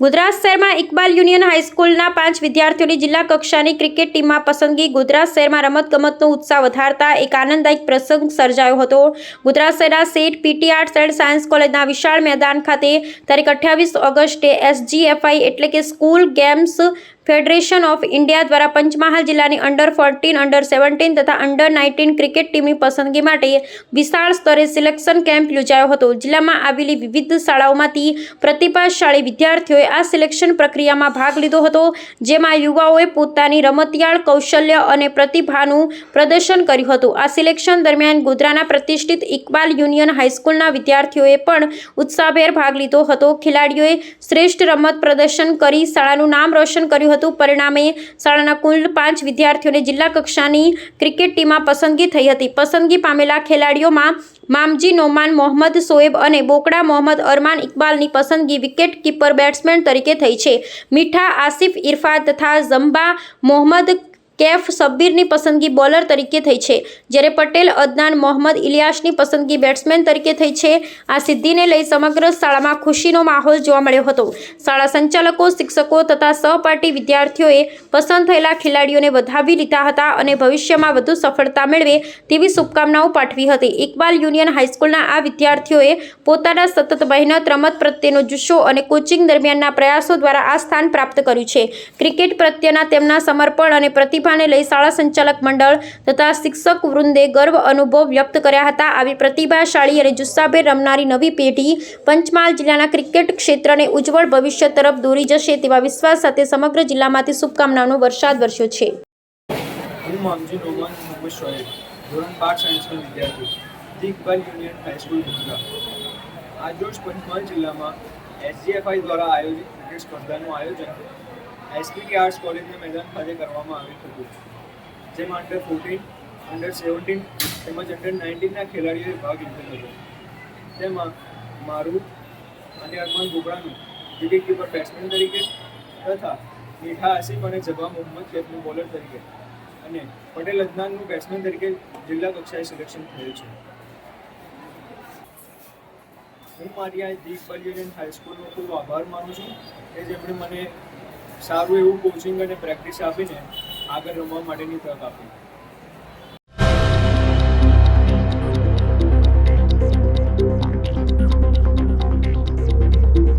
ગુજરાત શહેરમાં ઇકબાલ યુનિયન હાઈસ્કૂલના પાંચ વિદ્યાર્થીઓની જિલ્લા કક્ષાની ક્રિકેટ ટીમમાં પસંદગી ગુજરાત શહેરમાં રમતગમતનો ઉત્સાહ વધારતા એક આનંદદાયક પ્રસંગ સર્જાયો હતો. ગુજરાત શહેરના Sheth PT arts and science કોલેજના વિશાળ મેદાન ખાતે તારીખ અઠ્યાવીસ ઓગસ્ટે એસજીએફઆઈ એટલે કે school games federation of India દ્વારા પંચમહાલ જિલ્લાની અંડર ફોર્ટીન અંડર સેવન્ટીન તથા અંડર નાઇન્ટીન ક્રિકેટ ટીમની પસંદગી માટે વિશાળ સ્તરે સિલેક્શન કેમ્પ યોજાયો હતો. જિલ્લામાં આવેલી વિવિધ શાળાઓમાંથી પ્રતિભાશાળી વિદ્યાર્થીઓએ આ સિલેક્શન પ્રક્રિયામાં ભાગ લીધો હતો, જેમાં યુવાઓએ પોતાની રમતિયાળ કૌશલ્ય અને પ્રતિભાનું પ્રદર્શન કર્યું હતું. આ સિલેક્શન દરમિયાન ગોધરાના પ્રતિષ્ઠિત ઇકબાલ યુનિયન હાઈસ્કૂલના વિદ્યાર્થીઓએ પણ ઉત્સાહભેર ભાગ લીધો હતો. ખેલાડીઓએ શ્રેષ્ઠ રમત પ્રદર્શન કરી શાળાનું નામ રોશન કર્યું હતું. પરિણામે શાળાના કુલ પાંચ વિદ્યાર્થીઓને જિલ્લા કક્ષાની ક્રિકેટ ટીમમાં પસંદગી થઈ હતી. પસંદગી પામેલા ખેલાડીઓમાં મામજી નોમાન, મોહમ્મદ શોએબ અને બોકડા મોહમ્મદ અરમાન ઇકબાલની પસંદગી વિકેટ કીપર બેટ્સમેન તરીકે થઈ છે. મીઠા આસિફ ઇરફાન તથા ઝંબા મોહમ્મદ કેફ સબ્બીરની પસંદગી બોલર તરીકે થઈ છે, જ્યારે પટેલ, અદનાન, મોહમ્મદ ઇલિયાસની પસંદગી બેટ્સમેન તરીકે થઈ છે. આ સિદ્ધિને લઈ સમગ્ર શાળામાં ખુશીનો માહોલ જોવા મળ્યો હતો. શાળા સંચાલકો, શિક્ષકો તથા સહપાઠી વિદ્યાર્થીઓએ પસંદ થયેલા ખેલાડીઓને વધાવી લીધા હતા અને ભવિષ્યમાં વધુ સફળતા મેળવે તેવી શુભકામનાઓ પાઠવી હતી. ઇકબાલ યુનિયન હાઈસ્કૂલના આ વિદ્યાર્થીઓએ પોતાના સતત મહેનત, રમત પ્રત્યેનો જુસ્સો અને કોચિંગ દરમિયાનના પ્રયાસો દ્વારા આ સ્થાન પ્રાપ્ત કર્યું છે. ક્રિકેટ પ્રત્યેના તેમના સમર્પણ અને પ્રતિભાને લઈ શાળા સંચાલક મંડળ તથા શિક્ષક વૃંદે ગર્વ અનુભવ વ્યક્ત કર્યા હતા. આવી પ્રતિભાશાળી અને જુસ્સાભેર રમનારી નવી પેઢી પંચમહાલ જિલ્લાના ક્રિકેટ ક્ષેત્રને ઉજ્જવળ ભવિષ્ય તરફ દોરી જશે તેવા વિશ્વાસ સાથે સમગ્ર જિલ્લામાંથી શુભકામનાનો વરસાદ વરસ્યો છે. હું મામજી પંચમહાલ જિલ્લામાં એસજીએફઆઈ દ્વારા આયોજિત ક્રિકેટ સ્પર્ધાનું આયોજન એસપીટી આર્ટ્સ કોલેજના મેદાન ખાતે કરવામાં આવ્યું હતું. જેમાં અંડર ફોર્ટીન અંડર સેવન્ટીન તેમજ અંડર નાઇન્ટીનના ખેલાડીઓએ ભાગ લીધો હતો. તેમાં મારું અને અરમાન બોગડાનું વિકેટ કીપર બેટ્સમેન તરીકે તથા મીઠા આસિફ અને જબા મોહમ્મદ કેફનું બોલર તરીકે અને પટેલ અદનાનનું બેટ્સમેન તરીકે જિલ્લા કક્ષાએ સિલેક્શન થયું છે. હું મારી આ દીપ યુનિયન હાઈસ્કૂલનો ખૂબ આભાર માનું છું. કે જેમણે મને સારું એવું કોચિંગ અને પ્રેક્ટિસ આપીને આગળ રમવા માટેની તક આપી.